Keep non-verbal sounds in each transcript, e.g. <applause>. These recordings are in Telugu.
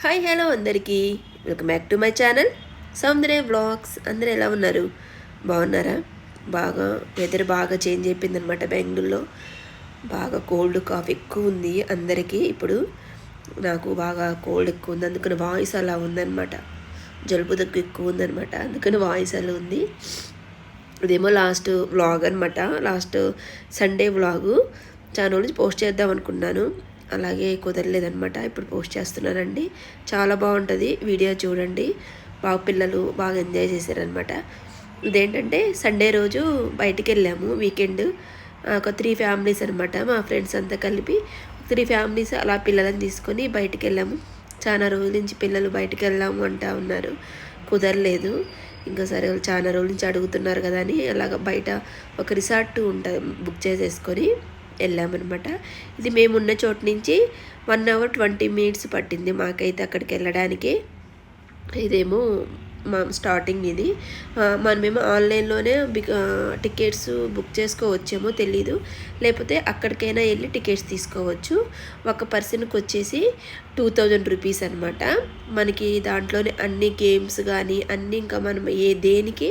హాయ్ హలో అందరికీ. Welcome back to my channel Soundarya blogs అందరూ ఎలా ఉన్నారు? బాగున్నారా? బాగా వెదర్ బాగా చేంజ్ అయిపోయింది అనమాట బెంగళూరులో. బాగా కోల్డ్ కాఫ్ ఎక్కువ ఉంది అందరికీ. ఇప్పుడు నాకు బాగా కోల్డ్ ఎక్కువ ఉంది. అందుకని వాయిస్ అలా ఉందన్నమాట. జలుబు దగ్గు ఎక్కువ ఉందన్నమాట. అందుకని వాయిస్ అలా ఉంది. ఇదేమో లాస్ట్ వ్లాగ్ అనమాట లాస్ట్ సండే వ్లాగు చాలా రోజు పోస్ట్ చేద్దాం అనుకున్నాను. అలాగే కుదరలేదనమాట ఇప్పుడు పోస్ట్ చేస్తున్నానండి. చాలా బాగుంటుంది. వీడియో చూడండి. బాగా పిల్లలు బాగా ఎంజాయ్ చేశారనమాట ఇదేంటంటే సండే రోజు బయటికి వెళ్ళాము వీకెండ్ ఒక త్రీ ఫ్యామిలీస్ అనమాట మా ఫ్రెండ్స్ అంతా కలిపి త్రీ ఫ్యామిలీస్ అలా పిల్లలను తీసుకొని బయటికి వెళ్ళాము చాలా రోజుల నుంచి పిల్లలు బయటికి వెళ్దాము అంటా ఉన్నారు. కుదరలేదు. ఇంకా సరే చాలా రోజుల నుంచి అడుగుతున్నారు కదా అని అలాగ బయట ఒక రిసార్ట్ ఉంటుంది బుక్ చేసేసుకొని వెళ్ళామన్నమాట. ఇది మేమున్న చోటు నుంచి వన్ అవర్ ట్వంటీ మినిట్స్ పట్టింది మాకైతే అక్కడికి వెళ్ళడానికి. ఇదేమో మా స్టార్టింగ్ ఇది. మనమేమో ఆన్లైన్లోనే టికెట్స్ బుక్ చేసుకోవచ్చేమో తెలీదు. లేకపోతే అక్కడికైనా వెళ్ళి టికెట్స్ తీసుకోవచ్చు. ఒక పర్సన్కి వచ్చేసి టూ థౌజండ్ రూపీస్ అనమాట మనకి దాంట్లోనే అన్ని గేమ్స్ కానీ అన్నీ ఇంకా మనం ఏ దేనికి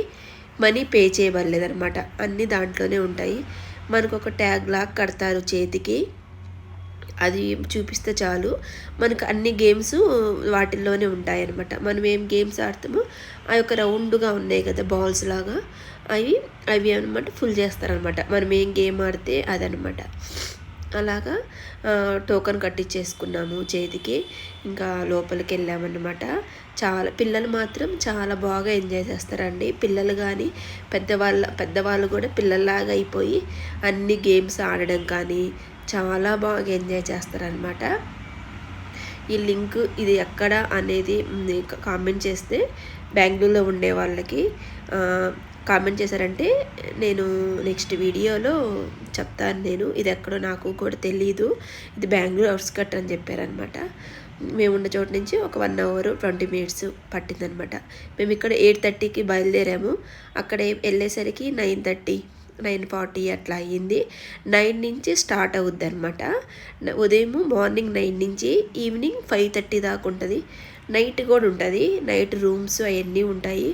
మనీ పే చేయబడలేదన్నమాట. అన్నీ దాంట్లోనే ఉంటాయి. మనకు ఒక ట్యాగ్ లాగా కడతారు చేతికి. అది చూపిస్తే చాలు. మనకు అన్ని గేమ్స్ వాటిల్లోనే ఉంటాయన్నమాట. మనం ఏం గేమ్స్ ఆడతామో ఆ యొక్క రౌండ్గా ఉన్నాయి కదా బాల్స్ లాగా. అవి అవి అనమాట ఫుల్ చేస్తారనమాట మనం ఏం గేమ్ ఆడితే అదనమాట అలాగా టోకన్ టోకెన్ కట్టించేసుకున్నాము చేతికి. ఇంకా లోపలికి వెళ్ళామన్నమాట. చాలా పిల్లలు మాత్రం చాలా బాగా ఎంజాయ్ చేస్తారండి. పిల్లలు కానీ పెద్దవాళ్ళ పెద్దవాళ్ళు కూడా పిల్లల్లాగా అయిపోయి అన్ని గేమ్స్ ఆడడం కానీ చాలా బాగా ఎంజాయ్ చేస్తారనమాట ఈ లింక్ ఇది ఎక్కడ అనేది కామెంట్ చేస్తే బెంగళూరులో ఉండే వాళ్ళకి కామెంట్ చేశారంటే నేను నెక్స్ట్ వీడియోలో చెప్తాను నేను ఇది ఎక్కడో నాకు కూడా తెలియదు ఇది బెంగళూరు అవుట్స్కట్ అని చెప్పారనమాట మేము ఉన్న చోటు నుంచి ఒక వన్ అవర్ ట్వంటీ మినిట్స్ పట్టిందనమాట మేము ఇక్కడ ఎయిట్ థర్టీకి బయలుదేరాము. అక్కడ వెళ్ళేసరికి నైన్ థర్టీ నైన్ ఫార్టీ అట్లా అయ్యింది. నైన్ నుంచి స్టార్ట్ అవుద్ది అనమాట ఉదయం మార్నింగ్ నైన్ నుంచి ఈవినింగ్ ఫైవ్ థర్టీ దాకా ఉంటుంది. నైట్ కూడా ఉంటుంది. నైట్ రూమ్స్ అవన్నీ ఉంటాయి.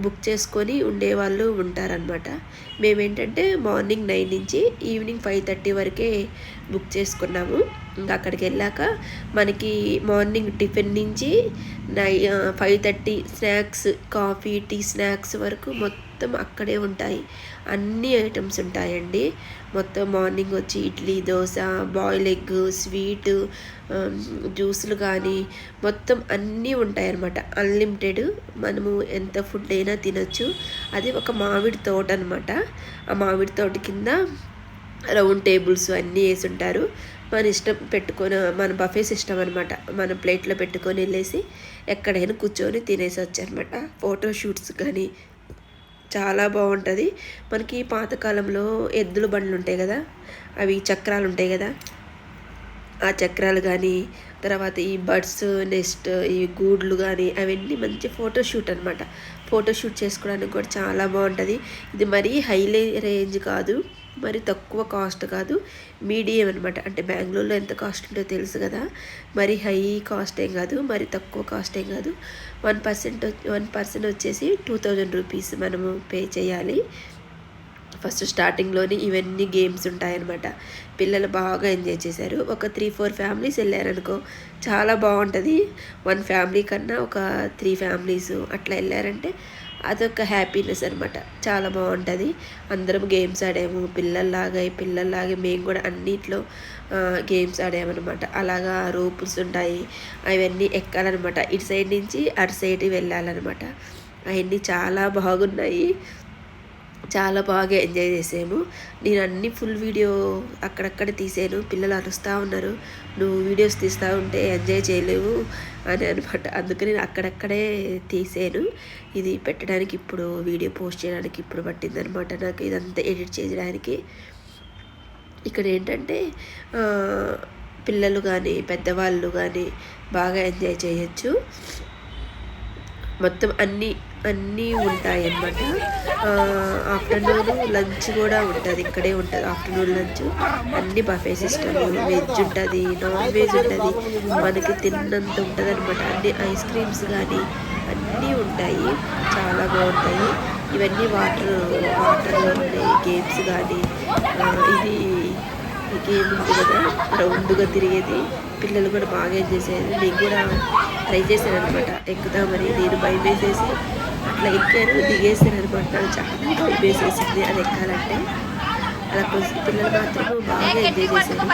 బుక్ చేసుకొని ఉండేవాళ్ళు ఉంటారనమాట మేమేంటంటే మార్నింగ్ నైన్ నుంచి ఈవినింగ్ ఫైవ్ థర్టీ వరకే బుక్ చేసుకున్నాము. ఇంకా అక్కడికి వెళ్ళాక మనకి మార్నింగ్ టిఫిన్ నుంచి nine five thirty snacks coffee tea snacks వరకు మొత్తం మొత్తం అక్కడే ఉంటాయి. అన్ని ఐటమ్స్ ఉంటాయండి. మొత్తం మార్నింగ్ వచ్చి idli dosa boil egg sweet జ్యూసులు కానీ మొత్తం అన్నీ ఉంటాయన్నమాట. అన్లిమిటెడ్ మనము ఎంత ఫుడ్ అయినా తినొచ్చు. అది ఒక మామిడి తోట అనమాట ఆ మామిడి తోట కింద రౌండ్ టేబుల్స్ అన్నీ వేసి ఉంటారు. మన ఇష్టం పెట్టుకొని మన బఫే సిస్టమ్ అనమాట మన ప్లేట్లో పెట్టుకొని వెళ్ళేసి ఎక్కడైనా కూర్చొని తినేసి వచ్చారనమాట ఫోటో షూట్స్ కానీ చాలా బాగుంటుంది. మనకి పాతకాలంలో ఎద్దుల బండ్లు ఉంటాయి కదా అవి చక్రాలు ఉంటాయి కదా. ఆ చక్రాలు కానీ తర్వాత ఈ బర్డ్స్ నెక్స్ట్ ఈ గూడ్లు కానీ అవన్నీ మంచి ఫోటోషూట్ అనమాట ఫోటోషూట్ చేసుకోవడానికి కూడా చాలా బాగుంటుంది. ఇది మరీ హైలే రేంజ్ కాదు. మరి తక్కువ కాస్ట్ కాదు మీడియం అనమాట అంటే బెంగళూరులో ఎంత కాస్ట్ ఉంటుందో తెలుసు కదా. మరి హై కాస్ట్ ఏం కాదు మరి తక్కువ కాస్ట్ ఏం కాదు. వన్ పర్సెంట్ వన్ పర్సెంట్ వచ్చేసి టూ థౌజండ్ రూపీస్ మనము పే చేయాలి. ఫస్ట్ స్టార్టింగ్లోనే ఇవన్నీ గేమ్స్ ఉంటాయన్నమాట. పిల్లలు బాగా ఎంజాయ్ చేశారు. ఒక త్రీ ఫోర్ ఫ్యామిలీస్ వెళ్ళారనుకో చాలా బాగుంటుంది. వన్ ఫ్యామిలీ కన్నా ఒక త్రీ ఫ్యామిలీస్ అట్లా వెళ్ళారంటే అదొక హ్యాపీనెస్ అనమాట చాలా బాగుంటుంది. అందరం గేమ్స్ ఆడాము. పిల్లల్లాగా పిల్లల్లాగా మేము కూడా అన్నిట్లో గేమ్స్ ఆడామన్నమాట. అలాగా రూపుల్స్ ఉంటాయి. అవన్నీ ఎక్కాలన్నమాట. ఇటు సైడ్ నుంచి అటు సైడ్ వెళ్ళాలన్నమాట. అవన్నీ చాలా బాగున్నాయి. చాలా బాగా ఎంజాయ్ చేసాము నేను అన్ని ఫుల్ వీడియో అక్కడక్కడ తీసాను పిల్లలు అరుస్తూ ఉన్నారు. నువ్వు వీడియోస్ తీస్తూ ఉంటే ఎంజాయ్ చేయలేవు అని అనమాట. అందుకని నేను అక్కడక్కడే తీసాను ఇది పెట్టడానికి ఇప్పుడు వీడియో పోస్ట్ చేయడానికి ఇప్పుడు పట్టిందనమాట నాకు. ఇదంతా ఎడిట్ చేయడానికి. ఇక్కడ ఏంటంటే పిల్లలు కానీ పెద్దవాళ్ళు కానీ బాగా ఎంజాయ్ చేయొచ్చు. మొత్తం అన్ని అన్నీ ఉంటాయి అన్నమాట ఆఫ్టర్నూన్ లంచ్ కూడా ఉంటుంది ఇక్కడే ఉంటుంది ఆఫ్టర్నూన్ లంచ్. అన్ని బఫే సిస్టమ్ వెజ్ ఉంటుంది నాన్ వెజ్ ఉంటుంది. మనకి తిన్నంత ఉంటుంది అనమాట అన్ని ఐస్ క్రీమ్స్ కానీ అన్నీ ఉంటాయి చాలా బాగుంటాయి. ఇవన్నీ వాటర్ వాటర్లో ఉండే గేమ్స్ కానీ ఇది గేమ్ ఉంది కదా రౌండ్గా తిరిగేది. పిల్లలు కూడా బాగా ఎంజాయ్ చేసేది. నేను కూడా ట్రై చేశాను అనమాట ఎక్కుదామని నేను భయం వేసేసి అట్లా ఎక్కాను దిగేసాను అనమాట నాకు చాలా భయం వేసేసింది. అది ఎక్కాలంటే అలా పిల్లలు మాత్రం బాగా ఎంజాయ్ చేశారు.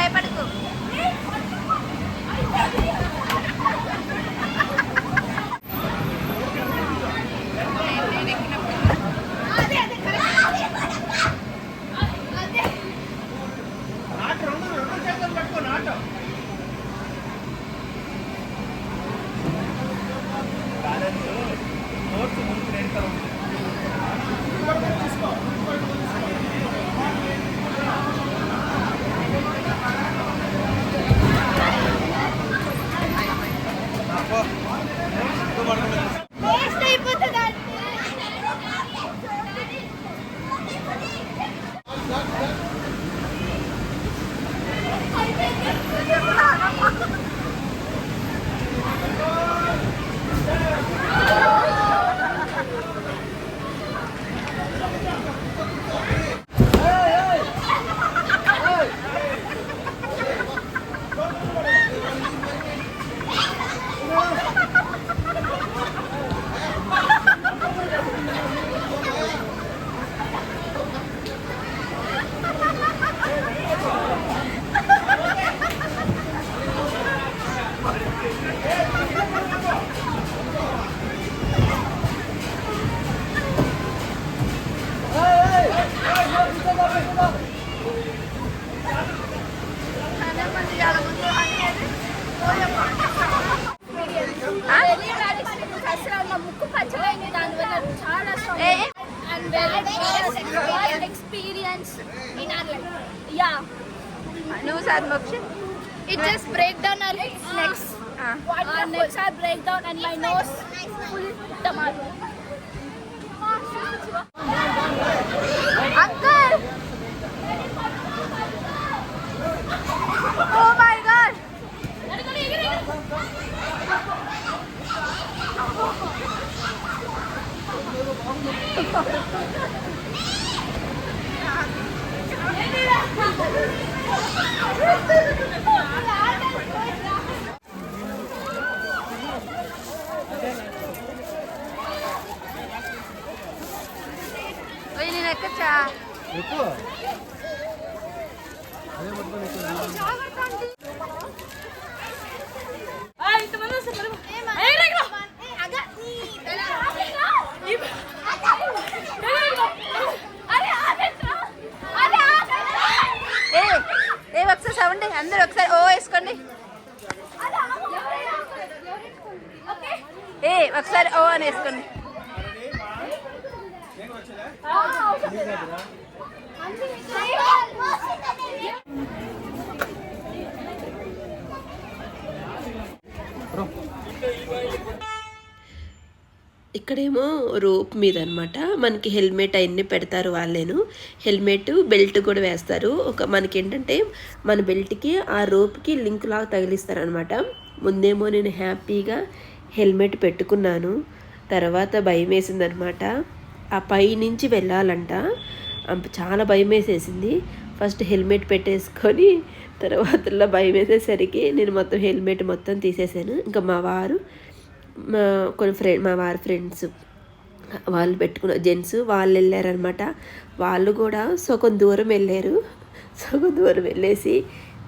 Yeah. No sad motion. It just break down our necks. Uh, our necks are break down and my nose full tomorrow. Uncle! Oh my god! <laughs> ఎక్కువ అదే పట్టుకొని ఒకసారి సౌండ్ అందరూ ఒకసారి ఓ వేసుకోండి. ఏ ఒకసారి ఓ అని వేసుకోండి. ఇక్కడేమో రోప్ మీద అనమాట మనకి హెల్మెట్ అవన్నీ పెడతారు వాళ్ళేను. హెల్మెట్ బెల్ట్ కూడా వేస్తారు. ఒక మనకి ఏంటంటే మన బెల్ట్కి ఆ రోప్కి లింక్ లాగా తగిలిస్తారు అనమాట ముందేమో నేను హ్యాపీగా హెల్మెట్ పెట్టుకున్నాను. తర్వాత భయం వేసిందనమాట. ఆ పై నుంచి వెళ్ళాలంట. చాలా భయం వేసేసింది ఫస్ట్ హెల్మెట్ పెట్టేసుకొని తర్వాత భయం వేసేసరికి నేను మొత్తం హెల్మెట్ మొత్తం తీసేసాను. ఇంకా మా వారు మా కొన్ని ఫ్రెండ్ మా వారి ఫ్రెండ్స్ వాళ్ళు పెట్టుకున్న జెంట్స్ వాళ్ళు వెళ్ళారనమాట వాళ్ళు కూడా సగం దూరం వెళ్ళారు. సగం దూరం వెళ్ళేసి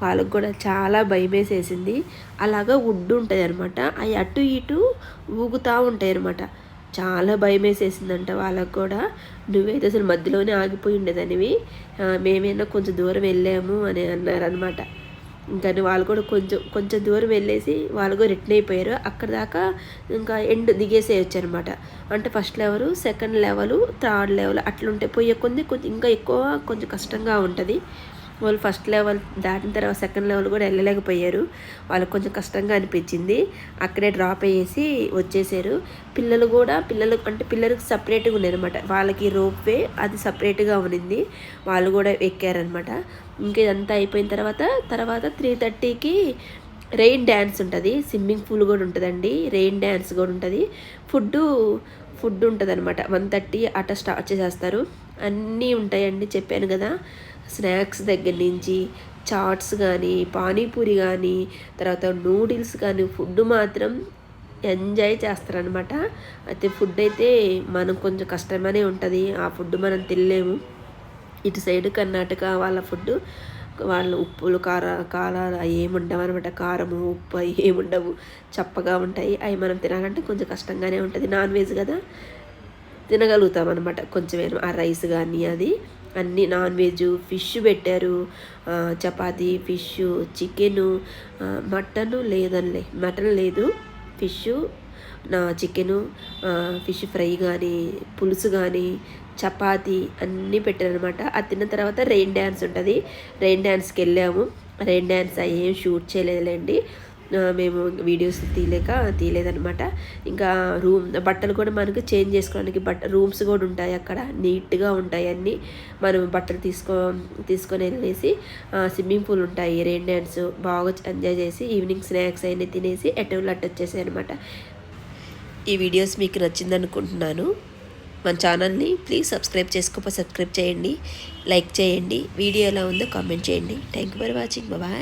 వాళ్ళకు కూడా చాలా భయం వేసేసింది అలాగా వుడ్ ఉంటుంది అనమాట అవి అటు ఇటు ఊగుతూ ఉంటాయి అనమాట చాలా భయం వేసేసిందంట వాళ్ళకు కూడా. నువ్వైతే అసలు మధ్యలోనే ఆగిపోయి ఉండేదనివి. మేమైనా కొంచెం దూరం వెళ్ళాము అని అన్నారనమాట ఇంకా వాళ్ళు కూడా కొంచెం కొంచెం దూరం వెళ్ళేసి వాళ్ళు కూడా రిటర్న్ అయిపోయారు. అక్కడ దాకా ఇంకా ఎండ్ దిగేసేయచ్చు అనమాట అంటే first level second level third level అట్లుంటే పోయే కొద్ది కొంచెం ఇంకా ఎక్కువ కొంచెం కష్టంగా ఉంటుంది. వాళ్ళు ఫస్ట్ లెవెల్ దాటిన తర్వాత సెకండ్ లెవెల్ కూడా వెళ్ళలేకపోయారు. వాళ్ళకి కొంచెం కష్టంగా అనిపించింది. అక్కడే డ్రాప్ అయ్యేసి వచ్చేసారు. పిల్లలు కూడా పిల్లలు అంటే పిల్లలకు సపరేట్గా ఉన్నాయి అనమాట వాళ్ళకి రోప్ వే అది సపరేట్గా ఉన్నింది. వాళ్ళు కూడా ఎక్కారనమాట ఇంకా ఇదంతా అయిపోయిన తర్వాత తర్వాత త్రీ థర్టీకి రెయిన్ డ్యాన్స్ ఉంటుంది. స్విమ్మింగ్ పూల్ కూడా ఉంటుందండి. రెయిన్ డ్యాన్స్ కూడా ఉంటుంది. ఫుడ్ ఫుడ్ ఉంటుంది అనమాట వన్ థర్టీ అట్ట స్టార్ట్ చేసేస్తారు. అన్నీ ఉంటాయండి చెప్పాను కదా. స్నాక్స్ దగ్గర నుంచి చాట్స్ కానీ పానీపూరి కానీ తర్వాత నూడిల్స్ కానీ ఫుడ్ మాత్రం ఎంజాయ్ చేస్తారనమాట అయితే ఫుడ్ అయితే మనం కొంచెం కష్టమనే ఉంటుంది. ఆ ఫుడ్ మనం తినలేము. ఇటు సైడ్ కర్ణాటక వాళ్ళ ఫుడ్ వాళ్ళు ఉప్పులు కార కారాలు అవి ఏముండవు అనమాట కారము ఉప్పు అవి ఏముండవు చప్పగా ఉంటాయి. అవి మనం తినాలంటే కొంచెం కష్టంగానే ఉంటుంది. నాన్ వెజ్ కదా తినగలుగుతాం అనమాట కొంచెం ఆ రైస్ కానీ అది. అన్ని నాన్ వెజ్ ఫిష్ పెట్టారు. Chapati chapati fish chicken mutton లేదనిలే mutton లేదు ఫిష్ నా చికెను ఫిష్ ఫ్రై కానీ పులుసు కానీ చపాతి అన్నీ పెట్టారనమాట. అది తిన్న తర్వాత రెయిన్ డ్యాన్స్ ఉంటుంది. రెయిన్ డ్యాన్స్కి వెళ్ళాము. రెయిన్ డ్యాన్స్ అవి ఏం షూట్ చేయలేదులేండి. మేము వీడియోస్ తీయలేక తీయలేదనమాట ఇంకా రూమ్ బట్టలు కూడా మనకు చేంజ్ చేసుకోవడానికి బట్ట రూమ్స్ కూడా ఉంటాయి అక్కడ నీట్గా ఉంటాయి అన్నీ. మనం బట్టలు తీసుకో తీసుకొని వెళ్ళేసి స్విమ్మింగ్ పూల్ ఉంటాయి రెయిన్ డ్యాన్స్ బాగా ఎంజాయ్ చేసి ఈవినింగ్ స్నాక్స్ అయినా తినేసి ఎటు అట్టు వచ్చేసాయి అనమాట ఈ వీడియోస్ మీకు నచ్చింది అనుకుంటున్నాను మన ఛానల్ని ప్లీజ్ సబ్స్క్రైబ్ చేసుకోకపోతే సబ్స్క్రైబ్ చేయండి లైక్ చేయండి. వీడియో ఎలా ఉందో కామెంట్ చేయండి. Thank you for watching bye